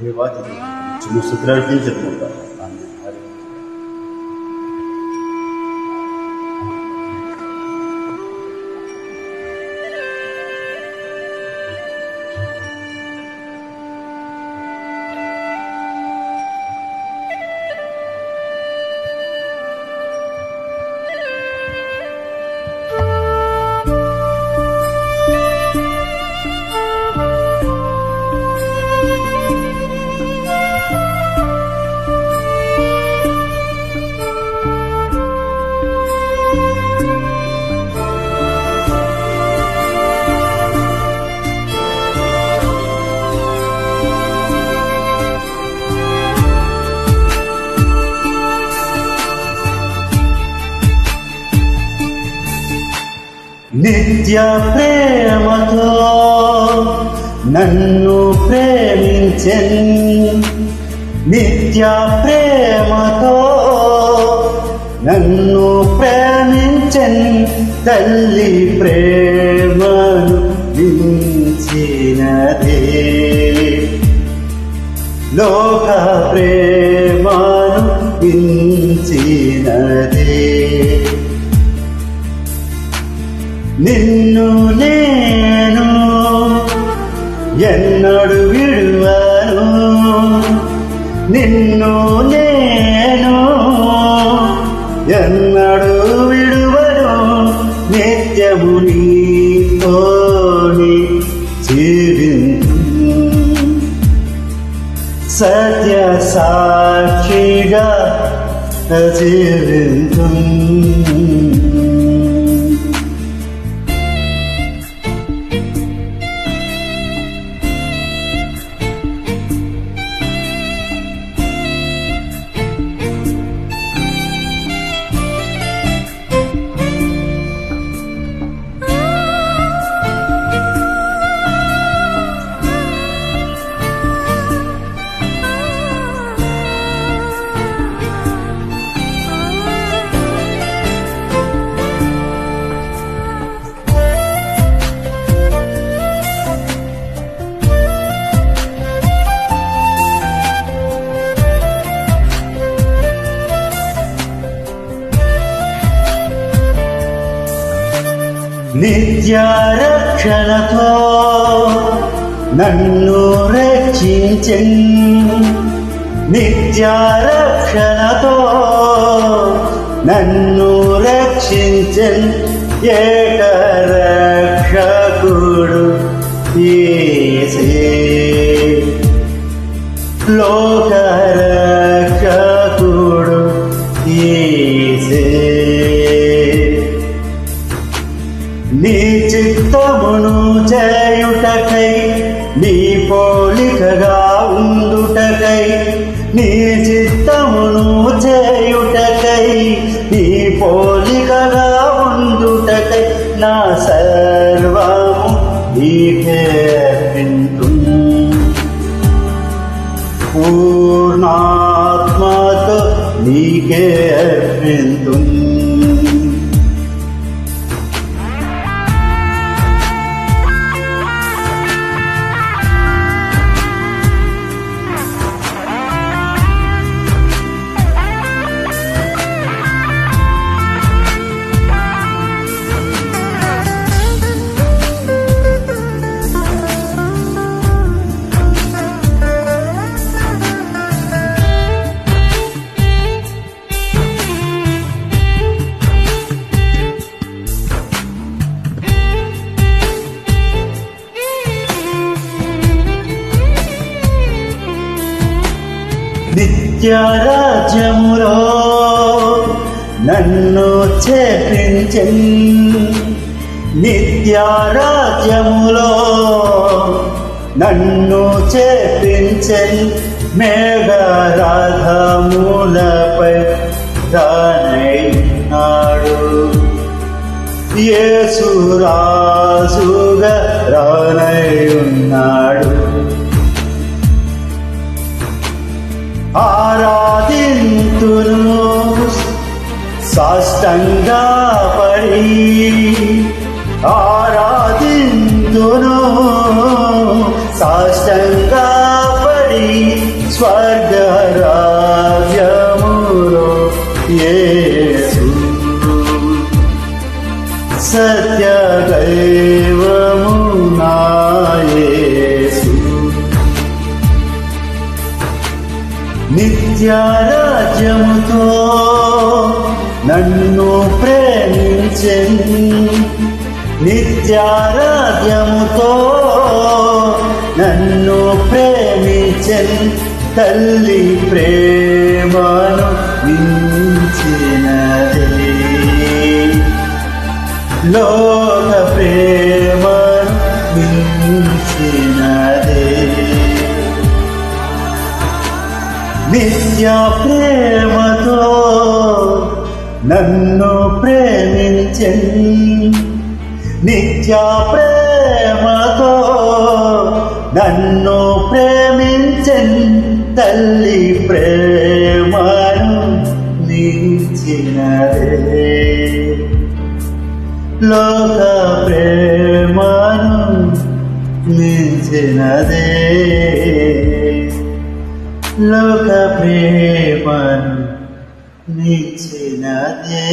हे वाजी जुनो जन्म होता है నిత్య ప్రేమతో నన్ను ప్రేమించని. నిత్య ప్రేమతో నన్ను ప్రేమించని. తల్లి ప్రేమను మించినదే. లోక ప్రేమను మించినదే. നിന്നു നേനോ എന്നോട് വിടുവാനോ നിന്നു നേനോ എന്നോട് വിടുവനോ? നിത്യമുനി ഓടി ജീവി സത്യസാക്ഷിക ജീവിക്കും నిత్యారక్షణతో నన్ను రక్షించన్. నిత్యారక్షణతో నన్ను రక్షించన్ ఏక రక్షకుడు యేసే లోక నా సర్వము నీకే అర్పింతు పూర్ణాత్మతో నీకే అర్పింతు నిత్యరాజ్యములో నన్ను చేపించన్ నిత్యరాజ్యములో నన్ను చేపించన్ మేఘరాధములపై దానైనాడు. యేసురాజుగా రానై ఉన్నాడు. ఆరాధింతును సాష్టంగా పడి ఆ ప్రేమించని నిత్యారాధ్యముతో నన్ను ప్రేమించని తల్లి ప్రేమను మించినది లోక ప్రేమను మించినదే నిత్య ప్రేమ నన్ను ప్రేమించండి నిత్య ప్రేమతో నన్ను ప్రేమించండి తల్లి ప్రేమను నించినదే లోక ప్రేమను నిలిచినదే లోక ప్రేమను మించినదే